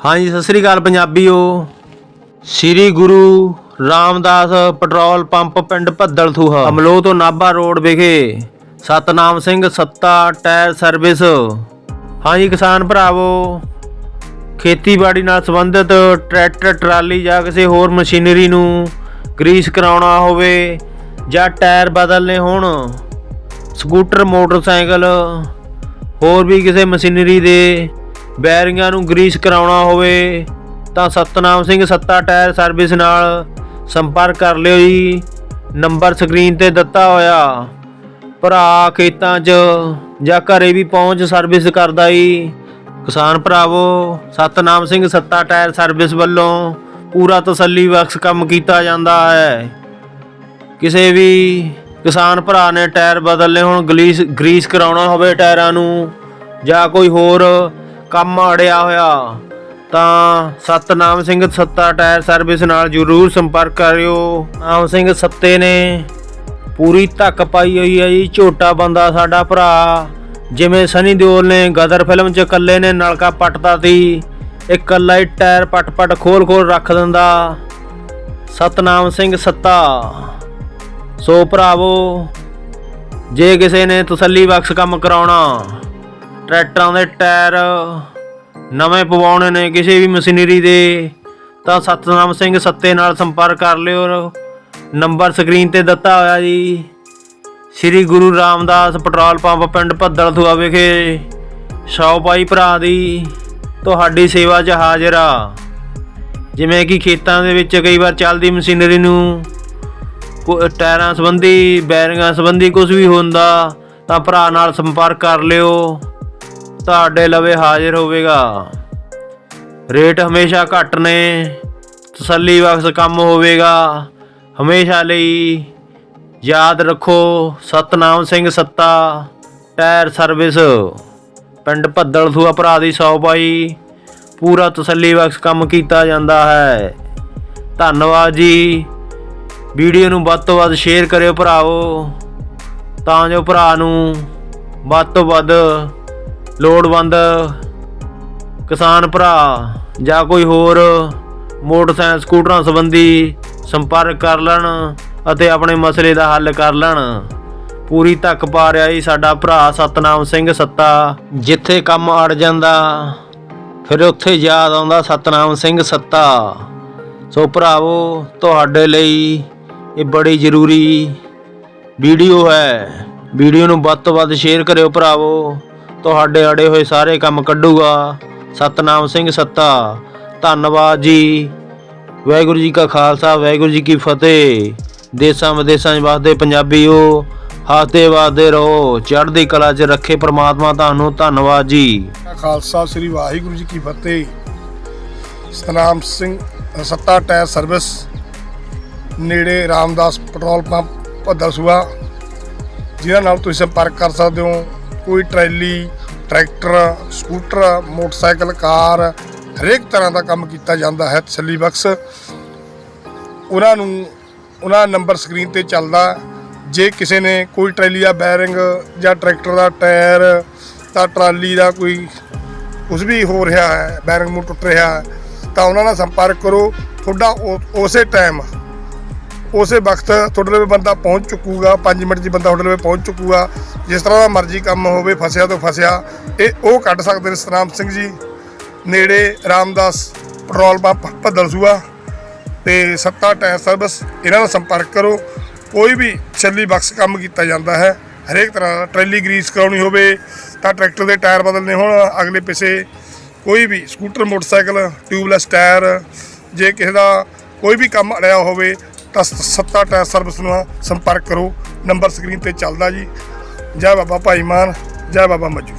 ਹਾਂਜੀ, ਸਤਿ ਸ੍ਰੀ ਅਕਾਲ ਪੰਜਾਬੀਓ। ਸ੍ਰੀ ਗੁਰੂ ਰਾਮਦਾਸ ਪੈਟਰੋਲ ਪੰਪ ਪਿੰਡ ਭੱਦਲਥੂਹਾ ਅਮਲੋ ਤੋਂ ਨਾਭਾ ਰੋਡ ਵਿਖੇ ਸਤਨਾਮ ਸਿੰਘ ਸੱਤਾ ਟਾਇਰ ਸਰਵਿਸ। ਹਾਂਜੀ, ਕਿਸਾਨ ਭਰਾਵੋ, ਖੇਤੀਬਾੜੀ ਨਾਲ ਸੰਬੰਧਿਤ ਟਰੈਕਟਰ, ਟਰਾਲੀ ਜਾਂ ਕਿਸੇ ਹੋਰ ਮਸ਼ੀਨਰੀ ਨੂੰ ਗਰੀਸ ਕਰਾਉਣਾ ਹੋਵੇ ਜਾਂ ਟਾਇਰ ਬਦਲਨੇ ਹੋਣ, ਸਕੂਟਰ, ਮੋਟਰਸਾਈਕਲ, ਹੋਰ ਵੀ ਕਿਸੇ ਮਸ਼ੀਨਰੀ ਦੇ ਬੈਰਿੰਗਾਂ ਨੂੰ ਗਰੀਸ ਕਰਾਉਣਾ ਹੋਵੇ, ਤਾਂ ਸਤਨਾਮ ਸਿੰਘ ਸੱਤਾ ਟਾਇਰ ਸਰਵਿਸ ਨਾਲ ਸੰਪਰਕ ਕਰ ਲਿਓ ਜੀ। ਨੰਬਰ ਸਕਰੀਨ ਤੇ ਦਿੱਤਾ ਹੋਇਆ। ਭਰਾ ਖੇਤਾਂ 'ਚ ਜਾਂ ਘਰੇ ਵੀ ਪਹੁੰਚ ਸਰਵਿਸ ਕਰਦਾ ਜੀ। ਕਿਸਾਨ ਭਰਾਵੋ, ਸਤਨਾਮ ਸਿੰਘ ਸੱਤਾ ਟਾਇਰ ਸਰਵਿਸ ਵੱਲੋਂ ਪੂਰਾ ਤਸੱਲੀ ਬਖਸ਼ ਕੰਮ ਕੀਤਾ ਜਾਂਦਾ ਹੈ। ਕਿਸੇ ਵੀ ਕਿਸਾਨ ਭਰਾ ਨੇ ਟਾਇਰ ਬਦਲਨੇ ਹੋਣ ਗਲੀਸ ਗਰੀਸ ਕਰਾਉਣਾ ਹੋਵੇ ਟਾਇਰਾਂ ਨੂੰ, ਜਾਂ ਕੋਈ ਹੋਰ ਕੰਮ ਅੜਿਆ ਹੋਇਆ, ਤਾਂ ਸਤਨਾਮ ਸਿੰਘ ਸੱਤਾ ਟਾਇਰ ਸਰਵਿਸ ਨਾਲ ਜਰੂਰ ਸੰਪਰਕ ਕਰਿਓ। ਨਾਮ ਸਿੰਘ ਸੱਤੇ ਨੇ ਪੂਰੀ ਧੱਕ ਪਾਈ ਹੋਈ ਹੈ ਜੀ, ਝੋਟਾ ਬੰਦਾ ਸਾਡਾ ਭਰਾ। ਜਿਵੇਂ ਸਨੀ ਦਿਓਲ ਨੇ ਗਦਰ ਫਿਲਮ 'ਚ ਇਕੱਲੇ ਨੇ ਨਲਕਾ ਪੱਟਦਾ ਸੀ ਇਹ ਇਕੱਲਾ ਹੀ ਟਾਇਰ ਪੱਟ-ਪੱਟ, ਖੋਲ-ਖੋਲ ਰੱਖ ਦਿੰਦਾ। ਸਤਨਾਮ ਸਿੰਘ ਸੱਤਾ। ਸੋ ਭਰਾਵੋ, ਜੇ ਕਿਸੇ ਨੇ ਤਸੱਲੀ ਬਖਸ਼ ਕੰਮ ਕਰਾਉਣਾ ਟਰੈਕਟਰਾਂ ਦੇ ਟਾਇਰ ਨਵੇਂ ਪਵਾਉਣੇ ਨੇ, ਕਿਸੇ ਵੀ ਮਸ਼ੀਨਰੀ ਦੇ, ਤਾਂ ਸਤਨਾਮ ਸਿੰਘ ਸੱਤੇ ਨਾਲ ਸੰਪਰਕ ਕਰ ਲਿਓ ਨੰਬਰ ਸਕਰੀਨ ਤੇ ਦਿੱਤਾ ਹੋਇਆ ਜੀ। ਸ੍ਰੀ ਗੁਰੂ ਰਾਮਦਾਸ ਪੈਟਰੋਲ ਪੰਪ ਪਿੰਡ ਭੱਦਲਥੂਆ ਵਿਖੇ ਸ਼ੌਪਾਈ ਭਰਾ ਦੀ ਤੁਹਾਡੀ ਸੇਵਾ 'ਚ ਹਾਜ਼ਰ ਆ। ਜਿਵੇਂ ਕਿ ਖੇਤਾਂ ਦੇ ਵਿੱਚ ਕਈ ਵਾਰ ਚੱਲਦੀ ਮਸ਼ੀਨਰੀ ਨੂੰ ਕੋ- ਟਾਇਰਾਂ ਸੰਬੰਧੀ, ਬੈਰਿੰਗਾਂ ਸੰਬੰਧੀ ਕੁਝ ਵੀ ਹੁੰਦਾ, ਤਾਂ ਭਰਾ ਨਾਲ ਸੰਪਰਕ ਕਰ ਲਿਓ। ਤੁਹਾਡੇ ਲਵੇ ਹਾਜ਼ਰ ਹੋਵੇਗਾ। ਰੇਟ ਹਮੇਸ਼ਾ ਘੱਟ ਨੇ, ਤਸੱਲੀ ਬਖਸ਼ ਕੰਮ ਹੋਵੇਗਾ। ਹਮੇਸ਼ਾ ਲਈ ਯਾਦ ਰੱਖੋ, ਸਤਨਾਮ ਸਿੰਘ ਸੱਤਾ, ਟਾਇਰ ਸਰਵਿਸ। ਪਿੰਡ ਭੱਦਲਥੂਆ ਭਰਾ ਦੀ ਸੌ ਪਾਈ, ਪੂਰਾ ਤਸੱਲੀ ਬਖਸ਼ ਕੰਮ ਕੀਤਾ ਜਾਂਦਾ ਹੈ। ਧੰਨਵਾਦ ਜੀ। ਵੀਡੀਓ ਨੂੰ ਵੱਧ ਤੋਂ ਵੱਧ ਸ਼ੇਅਰ ਕਰਿਓ ਭਰਾਓ ਤਾਂ ਜੋ ਭਰਾ ਨੂੰ ਵੱਧ ਤੋਂ ਵੱਧ ਲੋੜਵੰਦ ਕਿਸਾਨ ਭਰਾ ਜਾਂ ਕੋਈ ਹੋਰ ਮੋਟਰਸਾਈਕਲ ਸਕੂਟਰਾਂ ਸੰਬੰਧੀ ਸੰਪਰਕ ਕਰ ਲੈਣ ਅਤੇ ਆਪਣੇ ਮਸਲੇ ਦਾ ਹੱਲ ਕਰ ਲੈਣ। ਪੂਰੀ ਧੱਕ ਪਾ ਰਿਹਾ ਜੀ ਸਾਡਾ ਭਰਾ ਸਤਨਾਮ ਸਿੰਘ ਸੱਤਾ। ਜਿੱਥੇ ਕੰਮ ਅੜ ਜਾਂਦਾ, ਫਿਰ ਉੱਥੇ ਯਾਦ ਆਉਂਦਾ ਸਤਨਾਮ ਸਿੰਘ ਸੱਤਾ। ਸੋ ਭਰਾਵੋ, ਤੁਹਾਡੇ ਲਈ ਇਹ ਬੜੀ ਜ਼ਰੂਰੀ ਵੀਡੀਓ ਹੈ। ਵੀਡੀਓ ਨੂੰ ਵੱਧ ਤੋਂ ਵੱਧ ਸ਼ੇਅਰ ਕਰਿਓ ਭਰਾਵੋ। ਤੁਹਾਡੇ ਅੜੇ ਹੋਏ ਸਾਰੇ ਕੰਮ ਕੱਢੂਗਾ। ਸਤਨਾਮ ਸਿੰਘ ਸੱਤਾ, ਧੰਨਵਾਦ ਜੀ। ਵਾਹਿਗੁਰੂ ਜੀ ਕਾ ਖਾਲਸਾ, ਵਾਹਿਗੁਰੂ ਜੀ ਕੀ ਫਤਿਹ। ਦੇਸਾਂ ਵਿਦੇਸਾਂ 'ਚ ਵਸਦੇ ਪੰਜਾਬੀਓ ਹੱਸਦੇ ਵਾਦੇ ਰਹੋ। ਚੜ੍ਹਦੀ ਕਲਾ 'ਚ ਰੱਖੇ ਪ੍ਰਮਾਤਮਾ ਤੁਹਾਨੂੰ, ਧੰਨਵਾਦ ਜੀ। ਖਾਲਸਾ, ਸ੍ਰੀ ਵਾਹਿਗੁਰੂ ਜੀ ਕੀ ਫਤਿਹ। ਸਤਨਾਮ ਸਿੰਘ, ਸੱਤਾ ਟਾਇਰ ਸਰਵਿਸ, ਨੇੜੇ ਰਾਮਦਾਸ ਪੈਟਰੋਲ ਪੰਪ ਭੱਦਰ ਸੂਆ। ਨਾਲ ਤੁਸੀਂ ਸੰਪਰਕ ਕਰ ਸਕਦੇ ਹੋ। ਕੋਈ trolley, tractor, scooter, motorcycle, car, ਹਰੇਕ ਤਰ੍ਹਾਂ ਦਾ ਕੰਮ ਕੀਤਾ ਜਾਂਦਾ ਹੈ ਤਸੱਲੀ ਬਖਸ਼। ਉਹਨਾਂ ਨੂੰ, ਉਹਨਾਂ ਨੰਬਰ ਸਕਰੀਨ ਤੇ ਚੱਲਦਾ। ਜੇ ਕਿਸੇ ਨੇ ਕੋਈ ਟਰੈਲੀ ਦਾ ਬੈਰਿੰਗ ਜਾਂ ਟਰੈਕਟਰ ਦਾ ਟਾਇਰ ਤਾਂ ਟਰਾਲੀ ਦਾ ਕੋਈ ਕੁਝ ਵੀ ਹੋ ਰਿਹਾ ਹੈ, ਬੈਰਿੰਗ ਨੂੰ ਟੁੱਟ ਰਿਹਾ ਹੈ, ਤਾਂ ਉਹਨਾਂ ਨਾਲ ਸੰਪਰਕ ਕਰੋ। ਤੁਹਾਡਾ ਉਹ- ਉਸੇ ਟਾਈਮ ਉਸੇ ਵਕਤ ਤੁਹਾਡੇ ਲਵੇ ਬੰਦਾ ਪਹੁੰਚ ਚੁੱਕੂਗਾ 5 ਮਿੰਟ 'ਚ ਬੰਦਾ ਤੁਹਾਡੇ ਲਵੇ ਪਹੁੰਚ ਚੁੱਕੂਗਾ। ਜਿਸ ਤਰ੍ਹਾਂ ਦਾ ਮਰਜ਼ੀ ਕੰਮ ਹੋਵੇ, ਫਸਿਆ ਤੋਂ ਫਸਿਆ, ਇਹ ਉਹ ਕੱਢ ਸਕਦੇ ਨੇ ਸਤਨਾਮ ਸਿੰਘ ਜੀ। ਨੇੜੇ ਰਾਮਦਾਸ ਪੈਟਰੋਲ ਪੰਪ ਭੱਦਲਸੂਆ ਤੇ ਸੱਤਾ ਟਾਇਰ ਸਰਵਿਸ, ਇਹਨਾਂ ਨਾਲ ਸੰਪਰਕ ਕਰੋ। ਕੋਈ ਵੀ ਛੱਲੀ ਬਖਸ਼ ਕੰਮ ਕੀਤਾ ਜਾਂਦਾ ਹੈ, ਹਰੇਕ ਤਰ੍ਹਾਂ ਦਾ ਟਰੈਲੀ ਗਰੀਸ ਕਰਾਉਣੀ ਹੋਵੇ, ਤਾਂ ਟਰੈਕਟਰ ਦੇ ਟਾਇਰ ਬਦਲਨੇ ਹੋਣ ਅਗਲੇ ਪਿੱਛੇ। ਕੋਈ ਵੀ ਸਕੂਟਰ, ਮੋਟਰਸਾਈਕਲ, ਟਿਊਬਲੈਸ ਟਾਇਰ, ਜੇ ਕਿਸੇ ਦਾ ਕੋਈ ਵੀ ਕੰਮ ਅੜਿਆ ਹੋਵੇ ਤਾਂ ਸੱਤਾ ਟਾਇਰ ਸਰਵਿਸ ਨਾਲ ਸੰਪਰਕ ਕਰੋ। ਨੰਬਰ ਸਕਰੀਨ ਤੇ ਚੱਲਦਾ ਜੀ। ਜੈ ਬਾਬਾ ਭਾਈ ਮਾਨ, ਜੈ ਬਾਬਾ ਮੱਜੂ